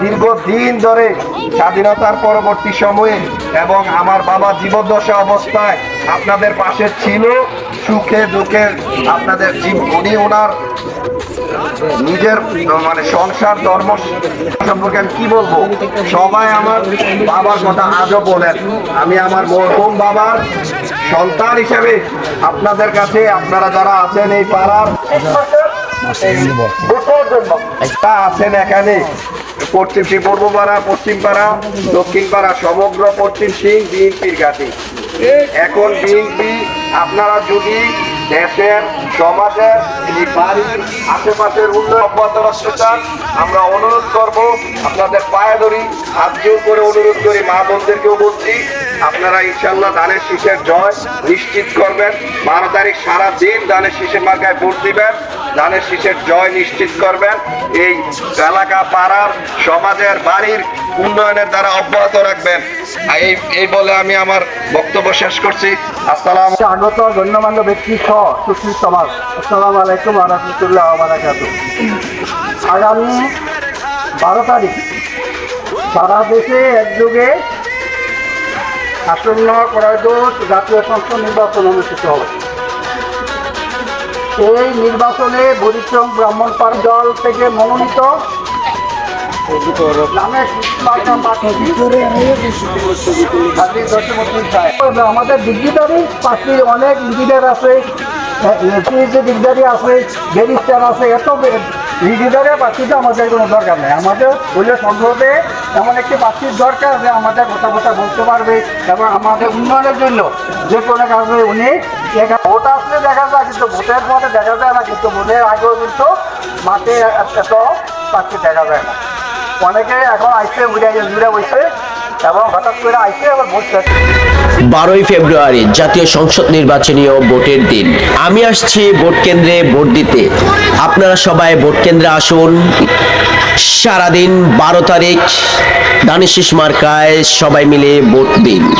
দীর্ঘদিন ধরে স্বাধীনতার পরবর্তী সময়ে এবং আমার বাবা জীবদ্দশা অবস্থায় আপনাদের পাশে ছিল, সুখে দুঃখে আপনাদের উনি ওনার নিজের মানে সংসার, ধর্ম সম্পর্কে আমি কি বলব? সবাই আমার বাবার কথা আজও বলেন। আমি আমার মরহুম বাবার সন্তান হিসেবে আপনাদের কাছে, আপনারা যারা আছেন এই পাড়ার আছেন এখানে। পশ্চিম পাড়া দক্ষিণ পাড়া সমগ্র পশ্চিম সিং বিএনপির ঘাটি। এখন বিএনপি, আপনারা যদি দেশের, সমাজের, এই বাড়ির আশেপাশের উন্নয়ন অব্যাহত রাখতে চান, আমরা অনুরোধ করব, আপনাদের পায়ে ধরি, হাত করে অনুরোধ করি, মা বোনদেরকেও বলছি, আপনারা ইনশাল্লাহ ধানের শীষের জয় নিশ্চিত করবেন। বারো তারিখ সারা দিন ধানের শীষের মার্কায় ভোট দিবেন। ধানের শীষের জয় নিশ্চিত করবেন। এই এলাকা, পাড়ার, সমাজের, বাড়ির উন্নয়নের দ্বারা অব্যাহত রাখবেন। এই এই বলে আমি আমার বক্তব্য শেষ করছি। আসসালাম আগত গণ্যমান্য ব্যক্তি সহ সুশীল সমাজ। আসসালামু আলাইকুম আরহামতুল্লাহ বারাকাতু আগামী বারো তারিখ, সারা দেশে একযোগে আসন্ন করাইদোষ জাতীয় সংসদ নির্বাচন অনুষ্ঠিত হবে। এই নির্বাচনে বরিচং ব্রাহ্মণপাড় দল থেকে মনোনীত। আমাদের ডিগ্রিধারী পার্টি অনেক ইঞ্জিনিয়ার আছে ডিগ্রি আছে, ব্যারিস্টার আছে, এত ডিগ্রিধারের প্রার্থীতে আমাদের কোনো দরকার নেই আমাদের বলে সংসদে এমন একটি প্রার্থীর দরকার যে আমাদের কথা কথা বলতে পারবে এবং আমাদের উন্নয়নের জন্য যে কোনো কাজে উনি বারোই ফেব্রুয়ারি, জাতীয় সংসদ নির্বাচনীয় ভোটের দিন। আমি আসছি ভোট কেন্দ্রে ভোট দিতে। আপনারা সবাই ভোট কেন্দ্রে আসুন। সারাদিন বারো তারিখ দানিশিস মার্কায় সবাই মিলে ভোট দিন।